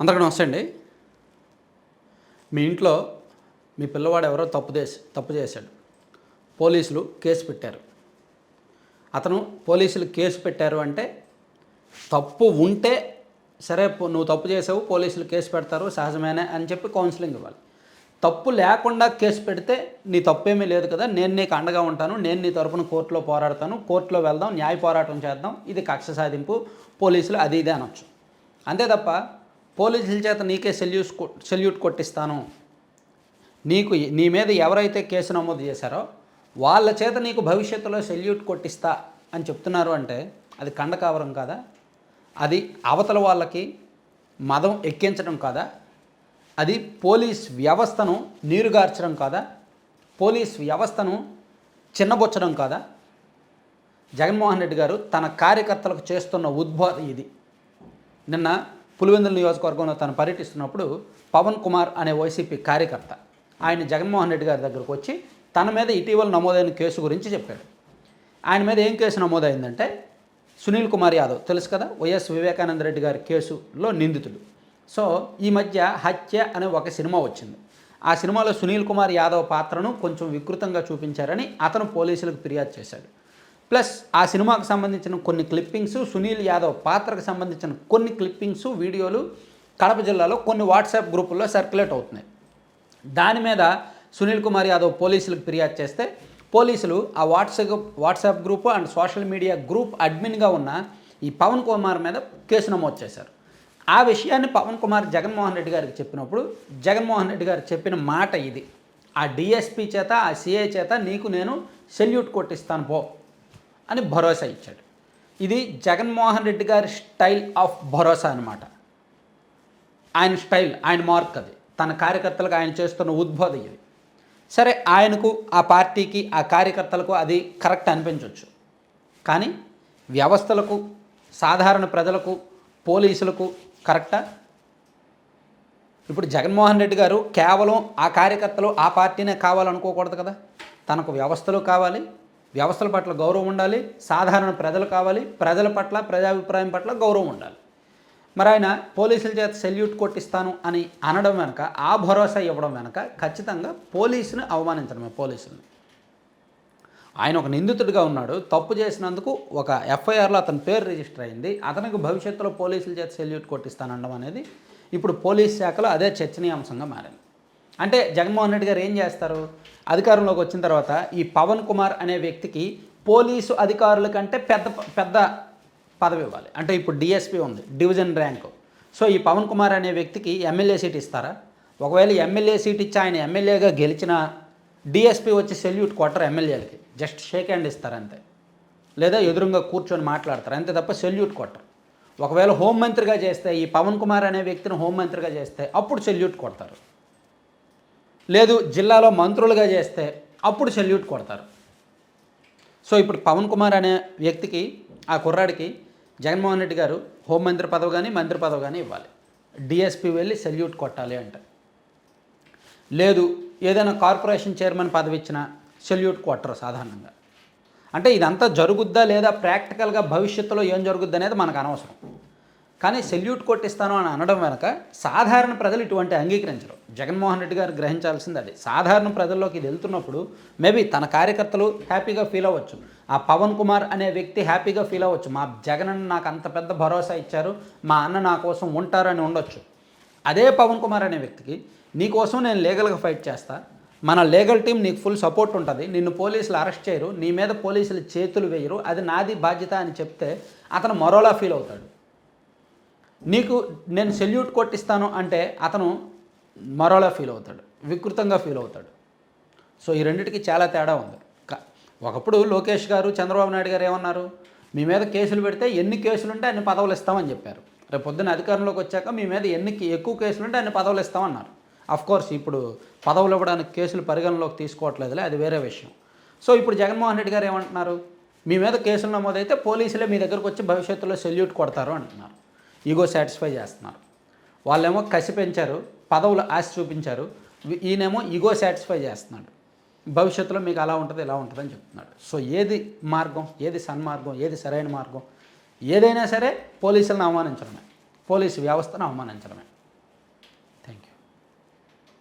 అందరికీ నమస్తే అండి. మీ ఇంట్లో మీ పిల్లవాడు ఎవరో తప్పు చేసి తప్పు చేశాడు. పోలీసులు కేసు పెట్టారు. అతను పోలీసులు కేసు పెట్టారు అంటే తప్పు ఉంటే సరే నువ్వు తప్పు చేసావు పోలీసులు కేసు పెడతారు సహజమేనే అని చెప్పి కౌన్సిలింగ్ ఇవ్వాలి. తప్పు లేకుండా కేసు పెడితే నీ తప్పేమీ లేదు కదా నేను నీకు అండగా ఉంటాను నేను నీ తరపున కోర్టులో పోరాడతాను కోర్టులో వెళ్దాం న్యాయ పోరాటం చేద్దాం ఇది కక్ష సాధింపు పోలీసులు అది ఇదే అనొచ్చు. అంతే తప్ప పోలీసుల చేత నీకే సెల్యూట్ సెల్యూట్ కొట్టిస్తాను. నీకు నీ మీద ఎవరైతే కేసు నమోదు చేశారో వాళ్ళ చేత నీకు భవిష్యత్తులో సెల్యూట్ కొట్టిస్తా అని చెప్తున్నారు అంటే అది కండకావరం కాదా? అది అవతల వాళ్ళకి మదం ఎక్కించడం కాదా? అది పోలీస్ వ్యవస్థను నీరుగార్చడం కాదా? పోలీస్ వ్యవస్థను చిన్నబొచ్చడం కాదా? జగన్మోహన్ రెడ్డి గారు తన కార్యకర్తలకు చేస్తున్న ఉద్బోధ ఇది. నిన్న పులివెందుల నియోజకవర్గంలో తను పర్యటిస్తున్నప్పుడు పవన్ కుమార్ అనే వైసీపీ కార్యకర్త ఆయన జగన్మోహన్ రెడ్డి గారి దగ్గరకు వచ్చి తన మీద ఇటీవల నమోదైన కేసు గురించి చెప్పాడు. ఆయన మీద ఏం కేసు నమోదైందంటే సునీల్ కుమార్ యాదవ్ తెలుసు కదా? వైఎస్ వివేకానంద రెడ్డి గారి కేసులో నిందితుడు. సో ఈ మధ్య హత్య అనే ఒక సినిమా వచ్చింది. ఆ సినిమాలో సునీల్ కుమార్ యాదవ్ పాత్రను కొంచెం వికృతంగా చూపించారని అతను పోలీసులకు ఫిర్యాదు చేశాడు. ప్లస్ ఆ సినిమాకు సంబంధించిన కొన్ని క్లిప్పింగ్స్ సునీల్ యాదవ్ పాత్రకు సంబంధించిన కొన్ని క్లిప్పింగ్స్ వీడియోలు కడప జిల్లాలో కొన్ని వాట్సాప్ గ్రూపుల్లో సర్క్యులేట్ అవుతున్నాయి. దాని మీద సునీల్ కుమార్ యాదవ్ పోలీసులకు ఫిర్యాదు చేస్తే పోలీసులు ఆ WhatsApp WhatsApp group and social media group అడ్మిన్గా ఉన్న ఈ పవన్ కుమార్ మీద కేసు నమోదు చేశారు. ఆ విషయాన్ని పవన్ కుమార్ జగన్మోహన్ రెడ్డి గారికి చెప్పినప్పుడు జగన్మోహన్ రెడ్డి గారు చెప్పిన మాట ఇది ఆ డిఎస్పీ చేత ఆ సిఐ చేత నీకు నేను సెల్యూట్ కొట్టిస్తాను పో. అని భరోసా ఇచ్చాడు. ఇది జగన్మోహన్ రెడ్డి గారి స్టైల్ ఆఫ్ భరోసా అనమాట ఆయన స్టైల్ ఆయన మార్క్ అది. తన కార్యకర్తలకు ఆయన చేస్తున్న ఉద్బోధ ఇది. సరే ఆయనకు ఆ పార్టీకి ఆ కార్యకర్తలకు అది కరెక్ట్ అనిపించవచ్చు కానీ వ్యవస్థలకు సాధారణ ప్రజలకు పోలీసులకు కరెక్టా? ఇప్పుడు జగన్మోహన్ రెడ్డి గారు కేవలం ఆ కార్యకర్తలు ఆ పార్టీనే కావాలనుకోకూడదు కదా? తనకు వ్యవస్థలు కావాలి వ్యవస్థల పట్ల గౌరవం ఉండాలి సాధారణ ప్రజలు కావాలి ప్రజల పట్ల ప్రజాభిప్రాయం పట్ల గౌరవం ఉండాలి. మరి ఆయన పోలీసుల చేత సెల్యూట్ కొట్టిస్తాను అని అనడం వెనక ఆ భరోసా ఇవ్వడం వెనక ఖచ్చితంగా పోలీసుని అవమానించడమే పోలీసుల్ని. ఆయన ఒక నిందితుడిగా ఉన్నాడు. తప్పు చేసినందుకు ఒక ఎఫ్ఐఆర్లో అతని పేరు రిజిస్టర్ అయింది. అతనికి భవిష్యత్తులో పోలీసుల చేత సెల్యూట్ కొట్టిస్తానడం అనేది ఇప్పుడు పోలీస్ శాఖలో అదే చర్చనీయాంశంగా మారింది. అంటే జగన్మోహన్ రెడ్డి గారు ఏం చేస్తారు? అధికారంలోకి వచ్చిన తర్వాత ఈ పవన్ కుమార్ అనే వ్యక్తికి పోలీసు అధికారుల కంటే పెద్ద పెద్ద పదవి ఇవ్వాలి. అంటే ఇప్పుడు డిఎస్పీ ఉంది డివిజన్ ర్యాంకు. సో ఈ పవన్ కుమార్ అనే వ్యక్తికి ఎమ్మెల్యే సీట్ ఇస్తారా? ఒకవేళ ఎమ్మెల్యే సీట్ ఇచ్చి ఆయన ఎమ్మెల్యేగా గెలిచిన డిఎస్పీ వచ్చి సెల్యూట్ కొట్టరు ఎమ్మెల్యేలకి. జస్ట్ షేక్ హ్యాండ్ ఇస్తారు అంతే. లేదా ఎదురుగా కూర్చొని మాట్లాడతారు అంతే తప్ప సెల్యూట్ కొట్టరు. ఒకవేళ హోంమంత్రిగా చేస్తే ఈ పవన్ కుమార్ అనే వ్యక్తిని హోంమంత్రిగా చేస్తే అప్పుడు సెల్యూట్ కొడతారు. లేదు జిల్లాలో మంత్రులుగా చేస్తే అప్పుడు సెల్యూట్ కొడతారు. సో ఇప్పుడు పవన్ కుమార్ అనే వ్యక్తికి ఆ కుర్రాడికి జగన్మోహన్ రెడ్డి గారు హోంమంత్రి పదవి కానీ మంత్రి పదవి కానీ ఇవ్వాలి. డిఎస్పి వెళ్ళి సెల్యూట్ కొట్టాలి అంటే. లేదు ఏదైనా కార్పొరేషన్ చైర్మన్ పదవి ఇచ్చినా సెల్యూట్ కొట్టరు సాధారణంగా. అంటే ఇదంతా జరుగుద్దా లేదా ప్రాక్టికల్గా భవిష్యత్తులో ఏం జరుగుద్ది అనేది మనకు అనవసరం. కానీ సెల్యూట్ కొట్టిస్తాను అని అనడం వెనక సాధారణ ప్రజలు ఇటువంటి అంగీకరించరు. జగన్మోహన్ రెడ్డి గారు గ్రహించాల్సింది అది. సాధారణ ప్రజల్లోకి ఇది వెళ్తున్నప్పుడు మేబీ తన కార్యకర్తలు హ్యాపీగా ఫీల్ అవ్వచ్చు. ఆ పవన్ కుమార్ అనే వ్యక్తి హ్యాపీగా ఫీల్ అవ్వచ్చు. మా జగన్ నాకు అంత పెద్ద భరోసా ఇచ్చారు. మా అన్న నా కోసం ఉంటారని ఉండొచ్చు. అదే పవన్ కుమార్ అనే వ్యక్తికి నీకోసం నేను లీగల్గా ఫైట్ చేస్తా. మన లీగల్ టీం నీకు ఫుల్ సపోర్ట్ ఉంటుంది. నిన్ను పోలీసులు అరెస్ట్ చేయరు. నీ మీద పోలీసులు చేతులు వేయరు. అది నాది బాధ్యత అని చెప్తే అతను మరోలా ఫీల్ అవుతాడు. నీకు నేను సెల్యూట్ కొట్టిస్తాను అంటే అతను మరోలా ఫీల్ అవుతాడు వికృతంగా ఫీల్ అవుతాడు. సో ఈ రెండింటికి చాలా తేడా ఉంది. క- ఒకప్పుడు లోకేష్ గారు చంద్రబాబు నాయుడు గారు ఏమన్నారు? మీ మీద కేసులు పెడితే ఎన్ని కేసులు ఉంటే అన్ని పదవులు ఇస్తామని చెప్పారు. రేపు పొద్దున్న అధికారంలోకి వచ్చాక మీ మీద ఎన్ని ఎక్కువ కేసులు ఉంటే అన్ని పదవులు ఇస్తామన్నారు. కోర్స్ ఇప్పుడు పదవులు ఇవ్వడానికి కేసులు పరిగణలోకి తీసుకోవట్లేదులే అది వేరే విషయం. సో ఇప్పుడు జగన్మోహన్ రెడ్డి గారు ఏమంటున్నారు? మీ మీద కేసులు నమోదైతే పోలీసులే మీ దగ్గరకు వచ్చి భవిష్యత్తులో సెల్యూట్ కొడతారు అంటున్నారు. ఈగో సాటిస్ఫై చేస్తున్నారు. వాళ్ళేమో కసి పెంచారు. పదవులు ఆశ చూపించారు. ఈయనేమో ఈగో సాటిస్ఫై చేస్తున్నాడు. భవిష్యత్తులో మీకు అలా ఉంటుంది ఇలా ఉంటుంది అని చెప్తున్నాడు. సో ఏది మార్గం ఏది సన్మార్గం ఏది సరైన మార్గం? ఏదైనా సరే పోలీసులను అవమానించడమే. పోలీసు వ్యవస్థను అవమానించడమే.